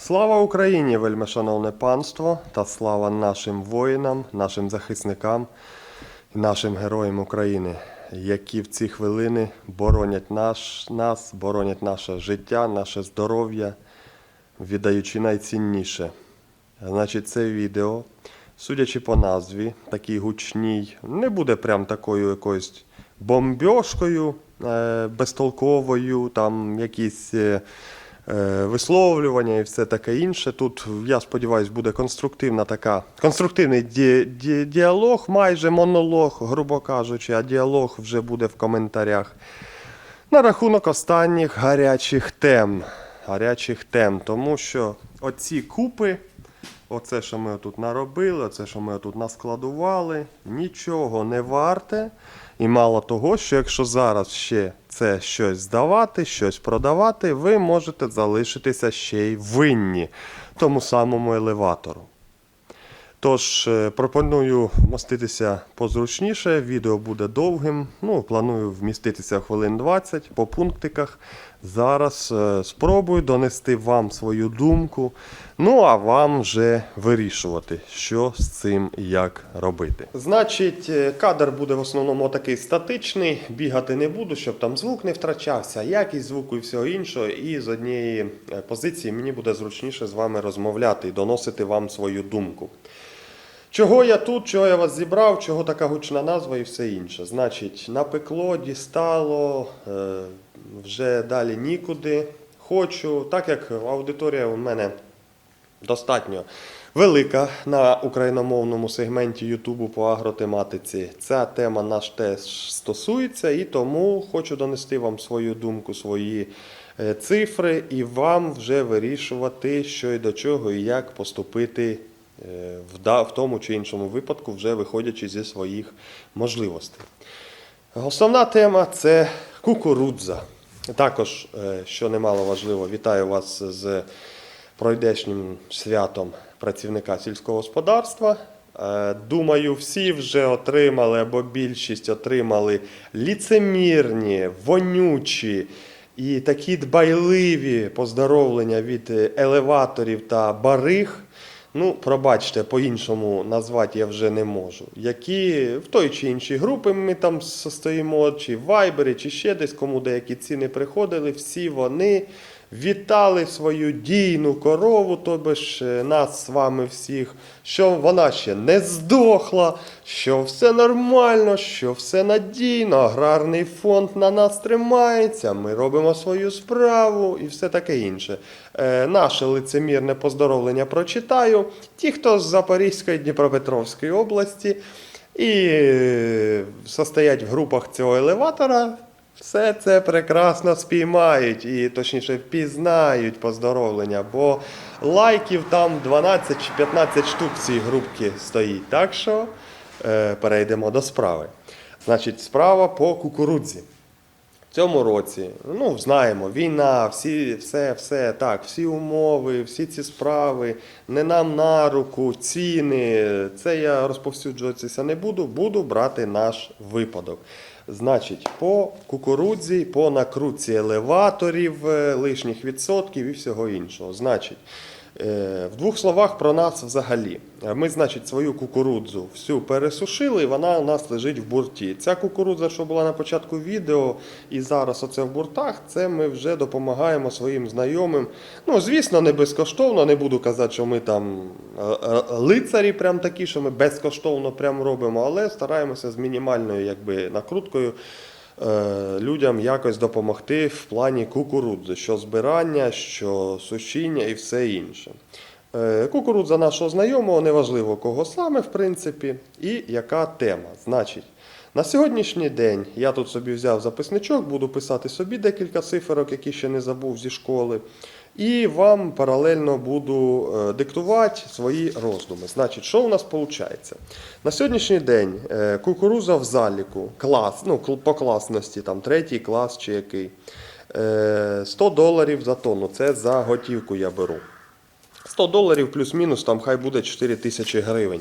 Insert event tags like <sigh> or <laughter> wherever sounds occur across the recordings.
Слава Україні, вельмишановне панство, та слава нашим воїнам, нашим захисникам і нашим героям України, які в ці хвилини боронять наш, нас, боронять наше життя, наше здоров'я, віддаючи найцінніше. Значить, це відео, судячи по назві, такій гучній, не буде прям такою якоюсь бомбьошкою, е, безтолковою, там якісь. е, висловлювання і все таке інше. Тут, я сподіваюся, буде конструктивна така, конструктивний ді, ді, діалог, майже монолог, грубо кажучи, а діалог вже буде в коментарях. На рахунок останніх гарячих тем. Гарячих тем, тому що оці купи, оце, що ми тут наробили, оце, що ми тут наскладували, нічого не варте. І мало того, що якщо зараз ще це щось здавати, щось продавати, ви можете залишитися ще й винні тому самому елеватору. Тож е, пропоную моститися позручніше. Відео буде довгим. Ну, планую вміститися хвилин 20 по пунктиках. Зараз е, спробую донести вам свою думку. Ну а вам вже вирішувати, що з цим і як робити. Значить, е, кадр буде в основному такий статичний. Бігати не буду, щоб там звук не втрачався, якість звуку і всього іншого. І з однієї е, позиції мені буде зручніше з вами розмовляти і доносити вам свою думку. Чого я тут, чого я вас зібрав, чого така гучна назва і все інше. Значить, напекло, дістало, е, вже далі нікуди. Хочу, так як аудиторія у мене достатньо велика на україномовному сегменті Ютубу по агротематиці. Ця тема наш теж стосується, і тому хочу донести вам свою думку, свої е, цифри, і вам вже вирішувати, що і до чого, і як поступити в в тому чи іншому випадку, вже виходячи зі своїх можливостей. Основна тема це кукурудза. Також, е, що немало важливо, вітаю вас з пройдешнім святом працівника сільського господарства. Е, Думаю, всі вже отримали або більшість отримали ліцемірні, вонючі і такі дбайливі поздоровлення від е, елеваторів та бариг. Ну, пробачте, по-іншому назвати я вже не можу. Які в той чи іншій групи ми там состоїмо, чи в Вайбері, чи ще десь, кому деякі ціни приходили, всі вони вітали свою дійну корову, тобто ж нас з вами всіх, що вона ще не здохла, що все нормально, що все надійно, аграрний фонд на нас тримається, ми робимо свою справу і все таке інше. Е, наше лицемірне поздоровлення прочитаю. Ті, хто з Запорізької Дніпропетровської області і е, состоять в групах цього елеватора, все це прекрасно спіймають і точніше впізнають поздоровлення, бо лайків там 12 чи 15 штук в цій групці стоїть. Так що е, перейдемо до справи. Значить, справа по кукурудзі. В цьому році, ну, знаємо, війна, всі, все, все так, всі умови, всі ці справи, не нам на руку, ціни. Це я розповсюджуватися не буду, буду брати наш випадок. Значить, по кукурудзі, по накрутці елеваторів, е, лишніх відсотків і всього іншого. Значить, В двох словах про нас взагалі. Е, Ми, значить, свою кукурудзу всю пересушили, і вона у нас лежить в бурті. Ця кукурудза, що була на початку відео, і зараз оце в буртах, це ми вже допомагаємо своїм знайомим. Ну, звісно, не безкоштовно, не буду казати, що ми там е, е, лицарі, прям такі, що ми безкоштовно прям робимо, але стараємося з мінімальною якби, накруткою е, людям якось допомогти в плані кукурудзи, що збирання, що сушіння і все інше. Е, Кукурудза нашого знайомого, неважливо кого саме, в принципі, і яка тема. Значить, на сьогоднішній день я тут собі взяв записничок, буду писати собі декілька циферок, які ще не забув зі школи. І вам паралельно буду е, диктувати свої роздуми. Значить, що у нас виходить? На сьогоднішній день е, кукуруза в заліку, клас, ну, по класності, там третій клас чи який. е, 100 доларів за тонну. Це за готівку я беру. 100 доларів плюс-мінус, там хай буде 4 тисячі гривень.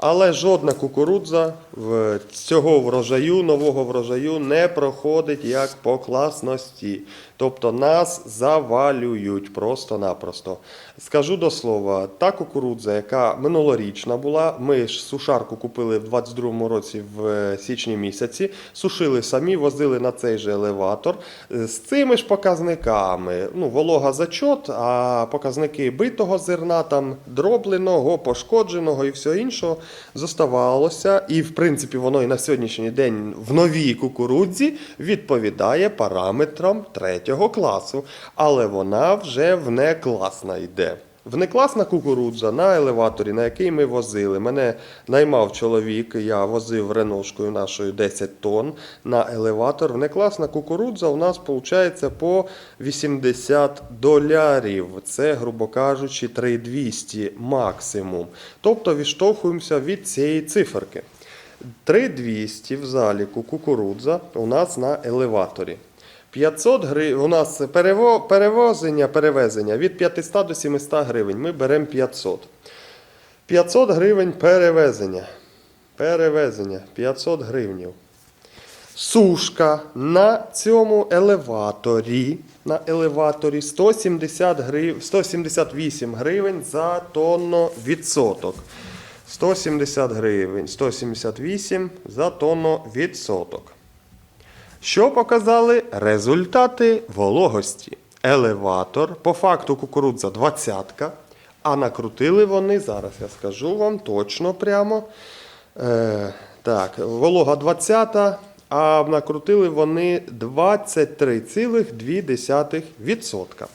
Але жодна кукурудза в цього врожаю, нового врожаю, не проходить як по класності. Тобто нас завалюють просто-напросто. Скажу до слова, та кукурудза, яка минулорічна була, ми ж сушарку купили в 22-му році в е, січні місяці, сушили самі, возили на цей же елеватор е, з цими ж показниками. Ну, волога зачот, а показники битого зерна, там дробленого, пошкодженого і все іншого зоставалося. І, в принципі, воно і на сьогоднішній день в новій кукурудзі відповідає параметрам третього класу. Але вона вже внекласна йде. Внекласна кукурудза на елеваторі, на який ми возили. Мене наймав чоловік, я возив реношкою нашою 10 тонн на елеватор. Внекласна кукурудза у нас виходить по 80 долярів. Це, грубо кажучи, 3200 максимум. Тобто відштовхуємося від цієї циферки. 3200 в заліку кукурудза у нас на елеваторі. 500 гривень. У нас перево, перевозення, перевезення від 500 до 700 гривень. Ми беремо 500. 500 гривень перевезення. Перевезення 500 гривнів. Сушка на цьому елеваторі. На елеваторі 170 грив... 178 гривень за тонну відсоток. 170 гривень, 178 за тонну відсоток. Що показали результати вологості? Елеватор, по факту кукурудза 20, а накрутили вони, зараз я скажу вам точно прямо. Е, так, волога 20, а накрутили вони 23,2%.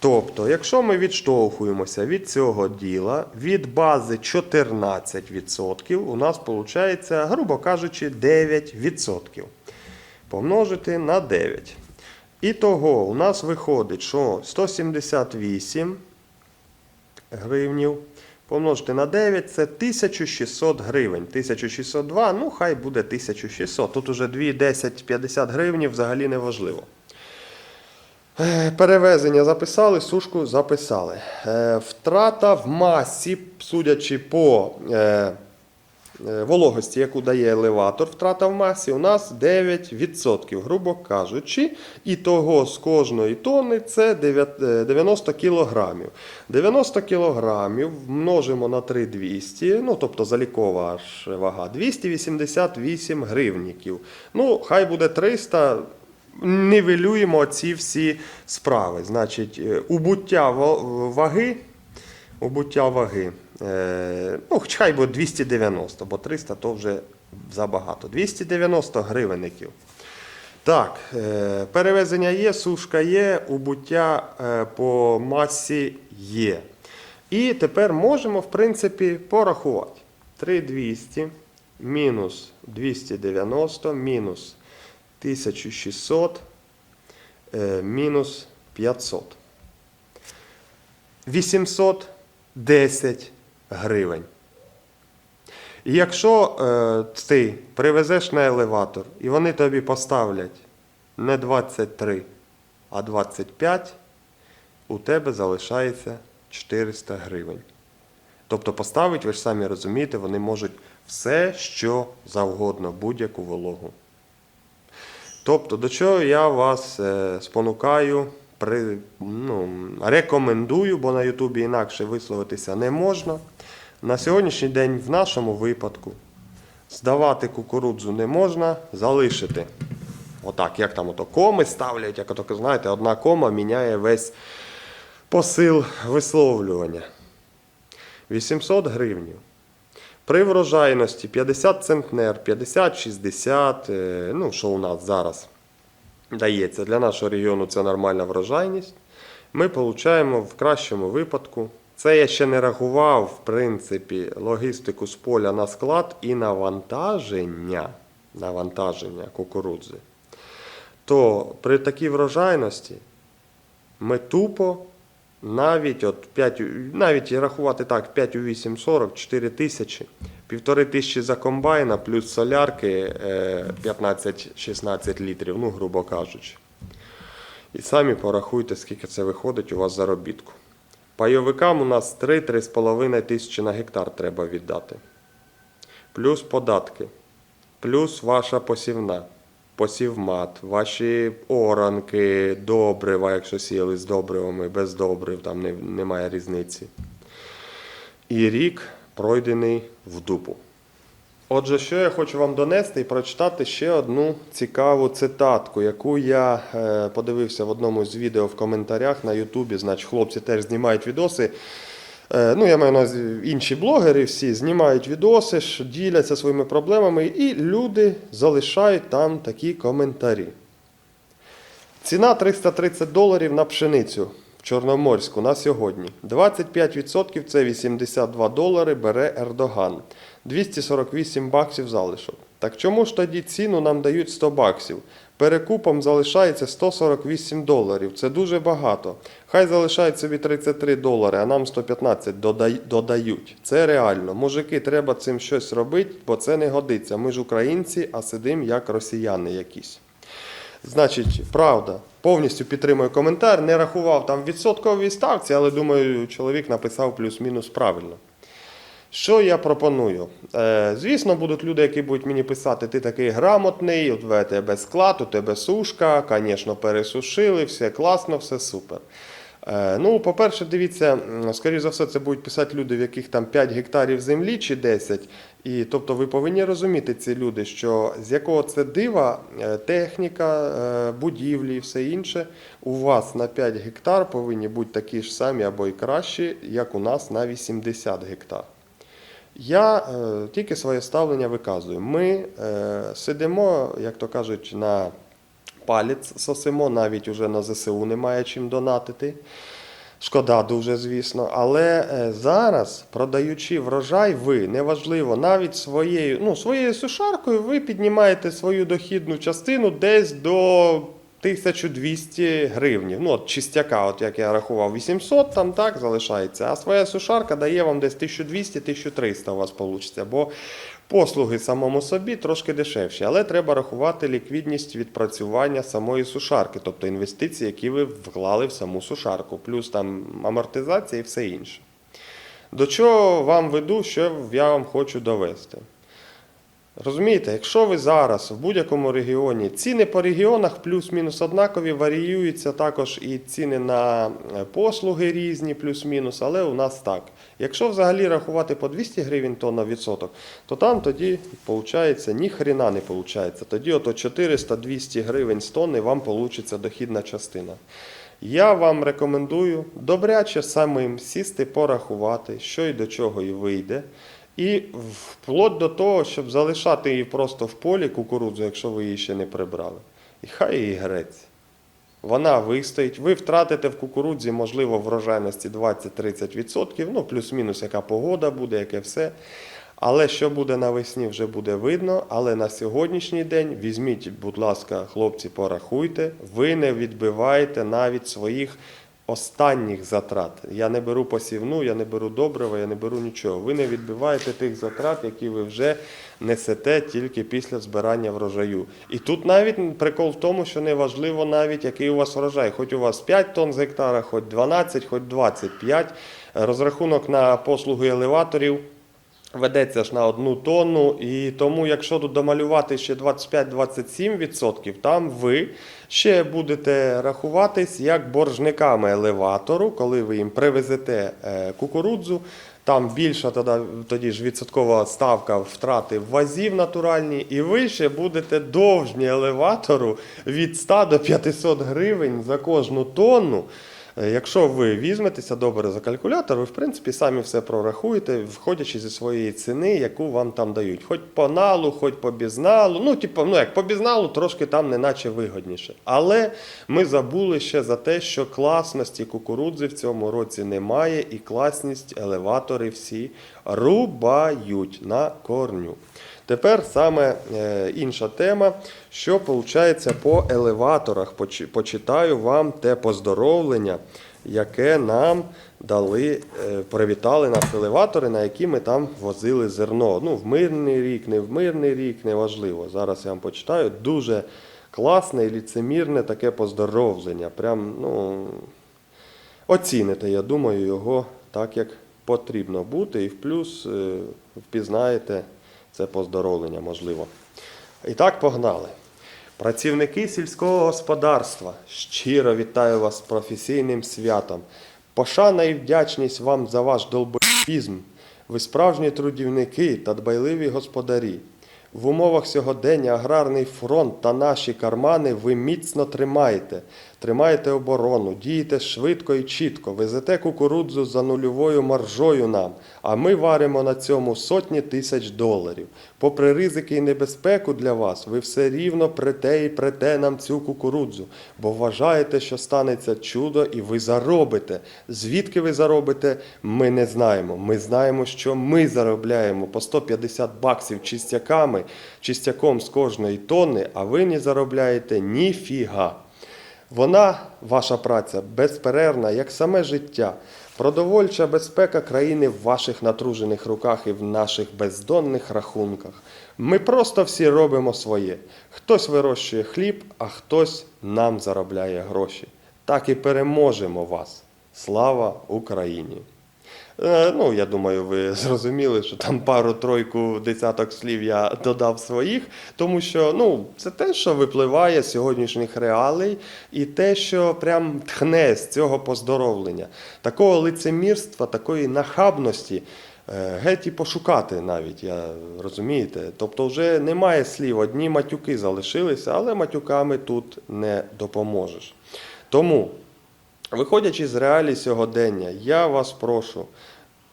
Тобто, якщо ми відштовхуємося від цього діла, від бази 14%, у нас виходить, грубо кажучи, 9% помножити на 9. І того у нас виходить, що 178 гривнів помножити на 9 це 1600 гривень. 1602, ну хай буде 1600. Тут уже 2, 10, 50 гривень взагалі не важливо. Е, Перевезення записали, сушку записали. Е, Втрата в масі, судячи по е, вологості, яку дає елеватор, втрата в масі, у нас 9%, грубо кажучи. І того з кожної тонни це 9 е, 90 кілограмів. 90 кілограмів множимо на 3200, ну тобто залікова аж вага, 288 гривніків. Ну, хай буде 300 нівелюємо ці всі справи. Значить, е, убуття ваги, убуття ваги, е, ну, хоч хай буде 290, бо 300 то вже забагато. 290 гривенників. Так, е, перевезення є, сушка є, убуття е, по масі є. І тепер можемо, в принципі, порахувати. 3200 мінус 290 мінус 1600 е, мінус 500. 810 гривень. І якщо е, ти привезеш на елеватор і вони тобі поставлять не 23, а 25, у тебе залишається 400 гривень. Тобто поставить, ви ж самі розумієте, вони можуть все, що завгодно, будь-яку вологу. Тобто, до чого я вас е, спонукаю, при, ну, рекомендую, бо на Ютубі інакше висловитися не можна. На сьогоднішній день в нашому випадку здавати кукурудзу не можна, залишити. Отак, як там ото коми ставлять, як ото, знаєте, одна кома міняє весь посил висловлювання. 800 гривнів. При врожайності 50 центнер, 50-60, е, ну що у нас зараз дається. Для нашого регіону це нормальна врожайність. Ми отримуємо в кращому випадку. Це я ще не рахував, в принципі, логістику з поля на склад і навантаження, навантаження кукурудзи. То при такій врожайності ми тупо навіть от 5, навіть рахувати так, 5 у 8 40, 4 тисячі, півтори тисячі за комбайна, плюс солярки е, 15-16 літрів, ну, грубо кажучи. І самі порахуйте, скільки це виходить у вас заробітку. Пайовикам у нас 3-3,5 тисячі на гектар треба віддати. Плюс податки, плюс ваша посівна, посівмат, ваші оранки, добрива, якщо сіяли з добривами, без добрив, там немає різниці. І рік пройдений в дупу. Отже, що я хочу вам донести і прочитати ще одну цікаву цитатку, яку я е, подивився в одному з відео в коментарях на Ютубі. Значить, хлопці теж знімають відоси. Е, ну, я маю на інші блогери всі знімають відоси, діляться своїми проблемами, і люди залишають там такі коментарі. Ціна 330 доларів на пшеницю в Чорноморську на сьогодні. 25% це 82 долари бере Ердоган. 248 баксів залишок. Так чому ж тоді ціну нам дають 100 баксів? Перекупом залишається 148 доларів. Це дуже багато. Хай залишають собі 33 долари, а нам 115 додай- додають. Це реально. Мужики, треба цим щось робити, бо це не годиться. Ми ж українці, а сидимо як росіяни якісь. Значить, правда, повністю підтримую коментар. Не рахував там відсоткові ставці, але думаю, чоловік написав плюс-мінус правильно. Що я пропоную? Е, звісно, будуть люди, які будуть мені писати, ти такий грамотний, у тебе склад, у тебе сушка, звісно, пересушили, все класно, все супер. Е, ну, по-перше, дивіться, скоріш за все, це будуть писати люди, в яких там 5 гектарів землі чи 10. І тобто ви повинні розуміти ці люди, що з якого це дива е, техніка, будівлі і все інше у вас на 5 гектар повинні бути такі ж самі або й кращі, як у нас на 80 гектар. Я е, тільки своє ставлення виказую. Ми е, сидимо, як то кажуть, на палець сосимо, навіть уже на ЗСУ немає чим донатити. Шкода дуже, звісно. Але е, зараз, продаючи врожай, ви неважливо, навіть своєю, ну, своєю сушаркою ви піднімаєте свою дохідну частину десь до 1200 гривнів. Ну, от чистяка, от як я рахував, 800 там так залишається, а своя сушарка дає вам десь 1200-1300 у вас вийде. Бо послуги самому собі трошки дешевші, але треба рахувати ліквідність відпрацювання самої сушарки, тобто інвестиції, які ви вклали в саму сушарку, плюс там амортизація і все інше. До чого вам веду, що я вам хочу довести. Розумієте, якщо ви зараз в будь-якому регіоні ціни по регіонах плюс-мінус однакові, варіюються також і ціни на е, послуги різні, плюс-мінус, але у нас так. Якщо взагалі рахувати по 200 гривень тонна відсоток, то там тоді виходить ні хрена не виходить. Тоді ото 400-200 гривень з тонни вам вийде дохідна частина. Я вам рекомендую добряче самим сісти, порахувати, що і до чого і вийде. І вплоть до того, щоб залишати її просто в полі кукурудзу, якщо ви її ще не прибрали. І хай її греться. Вона вистоїть. Ви втратите в кукурудзі, можливо, врожайності 20-30%, ну, плюс-мінус, яка погода буде, яке все. Але що буде навесні, вже буде видно. Але на сьогоднішній день візьміть, будь ласка, хлопці, порахуйте, ви не відбиваєте навіть своїх останніх затрат. Я не беру посівну, я не беру добрива, я не беру нічого. Ви не відбиваєте тих затрат, які ви вже несете тільки після збирання врожаю. І тут навіть прикол в тому, що не важливо навіть, який у вас врожай. Хоч у вас 5 тонн з гектара, хоч 12, хоч 25. Розрахунок на послуги елеваторів. Ведеться ж на одну тонну, і тому, якщо тут домалювати ще 25-27%, там ви ще будете рахуватись як боржниками елеватору, коли ви їм привезете е, кукурудзу. Там більша тоді, ж відсоткова ставка втрати в вазі в натуральній, і ви ще будете довжні елеватору від 100 до 500 гривень за кожну тонну. Е, Якщо ви візьметеся добре за калькулятор, ви в принципі самі все прорахуєте, входячи зі своєї ціни, яку вам там дають. Хоч по налу, хоч по бізналу. Ну, типу, ну як по бізналу, трошки там неначе вигодніше. Але ми забули ще за те, що класності кукурудзи в цьому році немає, і класність елеватори всі рубають на корню. Тепер саме е, інша тема, що виходить по елеваторах. Почитаю вам те поздоровлення, яке нам дали, е, привітали нас елеватори, на які ми там возили зерно. Ну, в мирний рік, не в мирний рік, неважливо. Зараз я вам почитаю. Дуже класне і ліцемірне таке поздоровлення. Прям, ну, оціните, я думаю, його так, як потрібно бути, і в плюс е, впізнаєте це поздоровлення, можливо. І так погнали. Працівники сільського господарства, щиро вітаю вас з професійним святом. Пошана і вдячність вам за ваш долбоїзм. Ви справжні трудівники та дбайливі господарі. В умовах сьогодення аграрний фронт та наші кармани ви міцно тримаєте. Тримаєте оборону, дієте швидко і чітко, везете кукурудзу за нульовою маржою нам, а ми варимо на цьому сотні тисяч доларів. Попри ризики і небезпеку для вас, ви все рівно прете і прете нам цю кукурудзу, бо вважаєте, що станеться чудо і ви заробите. Звідки ви заробите, ми не знаємо. Ми знаємо, що ми заробляємо по 150 баксів чистяками, чистяком з кожної тонни, а ви не заробляєте ніфіга. Вона, ваша праця, безперервна, як саме життя. Продовольча безпека країни в ваших натружених руках і в наших бездонних рахунках. Ми просто всі робимо своє. Хтось вирощує хліб, а хтось нам заробляє гроші. Так і переможемо вас. Слава Україні! Е, Ну, я думаю, ви <laughs> зрозуміли, що там пару-тройку десяток слів я додав своїх, тому що ну, це те, що випливає з сьогоднішніх реалій, і те, що прям тхне з цього поздоровлення. Такого лицемірства, такої нахабності. е, Геть і пошукати навіть, я розумієте. Тобто вже немає слів, одні матюки залишилися, але матюками тут не допоможеш. Тому Виходячи з реалій сьогодення, я вас прошу,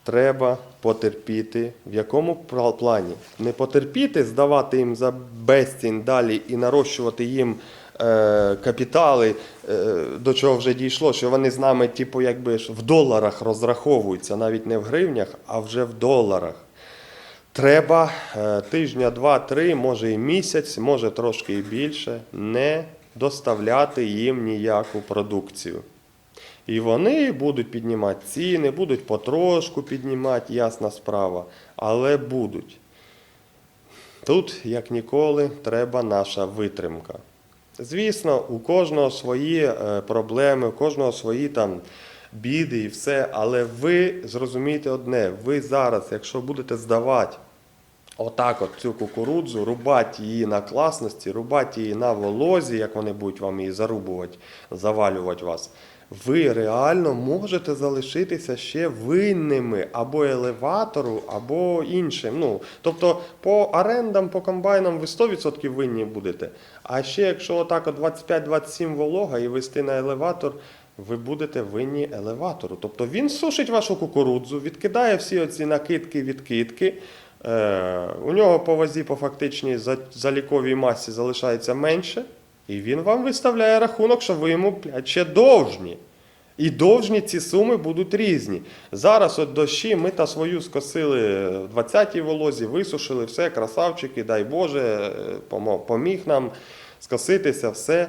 треба потерпіти. В якому плані? Не потерпіти, здавати їм за безцінь далі і нарощувати їм е, капітали, е, до чого вже дійшло, що вони з нами, типу, якби ж в доларах розраховуються, навіть не в гривнях, а вже в доларах. Треба е, тижня, два-три, може і місяць, може трошки і більше, не доставляти їм ніяку продукцію. І вони будуть піднімати ціни, будуть потрошку піднімати, ясна справа, але будуть. Тут, як ніколи, треба наша витримка. Звісно, у кожного свої е, проблеми, у кожного свої там біди і все, але ви зрозумієте одне: ви зараз, якщо будете здавати отак от цю кукурудзу, рубати її на класності, рубати її на волозі, як вони будуть вам її зарубувати, завалювати вас, ви реально можете залишитися ще винними або елеватору, або іншим. Ну, тобто по орендам, по комбайнам ви 100% винні будете. А ще якщо отак от 25-27 волога і вести на елеватор, ви будете винні елеватору. Тобто він сушить вашу кукурудзу, відкидає всі оці накидки, відкидки. Е, у нього по вазі, по фактичній за- заліковій масі залишається менше, і він вам виставляє рахунок, що ви йому блядь, ще довжні. І довжні ці суми будуть різні. Зараз от дощі ми та свою скосили в 20-й волозі, висушили все, красавчики, дай Боже, е, поміг нам скоситися, все.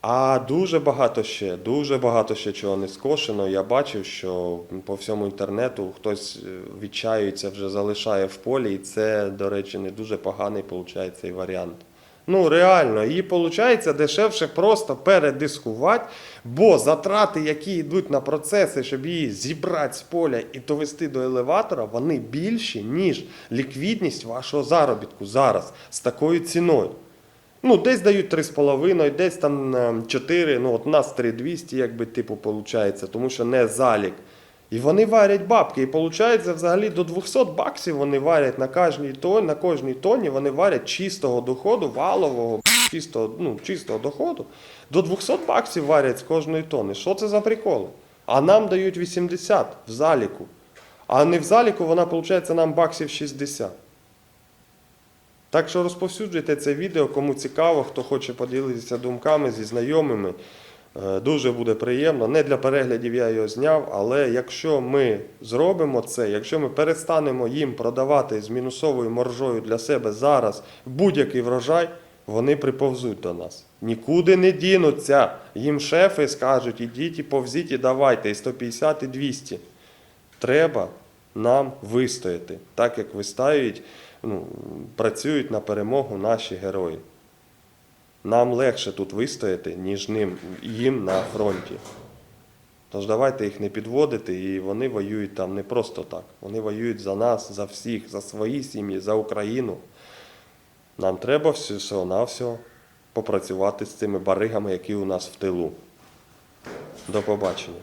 А дуже багато ще, дуже багато ще чого не скошено. Я бачив, що по всьому інтернету хтось е, відчаюється, вже залишає в полі, і це, до речі, не дуже поганий виходить цей варіант. Ну, реально, її виходить дешевше просто передискувати, бо затрати, які йдуть на процеси, щоб її зібрати з поля і довести до елеватора, вони більші, ніж ліквідність вашого заробітку зараз з такою ціною. Ну, десь дають 3,5, десь там е, 4, ну от у нас 3200, якби типу, виходить, тому що не залік. І вони варять бабки. І виходить, взагалі до 200 баксів вони варять на кожній тоні, на кожній тоні вони варять чистого доходу, валового, чистого, ну, чистого доходу. До 200 баксів варять з кожної тони. Що це за приколи? А нам дають 80 в заліку. А не в заліку вона, виходить, нам баксів 60. Так що розповсюджуйте це відео, кому цікаво, хто хоче поділитися думками зі знайомими. Е, Дуже буде приємно. Не для переглядів я його зняв, але якщо ми зробимо це, якщо ми перестанемо їм продавати з мінусовою маржою для себе зараз будь-який врожай, вони приповзуть до нас. Нікуди не дінуться. Їм шефи скажуть, ідіть і повзіть і давайте, і 150, і 200. Треба нам вистояти, так як вистоюють, ну, працюють на перемогу наші герої. Нам легше тут вистояти, ніж ним, їм на фронті. Тож давайте їх не підводити, і вони воюють там не просто так. Вони воюють за нас, за всіх, за свої сім'ї, за Україну. Нам треба всього-навсього попрацювати з цими баригами, які у нас в тилу. До побачення.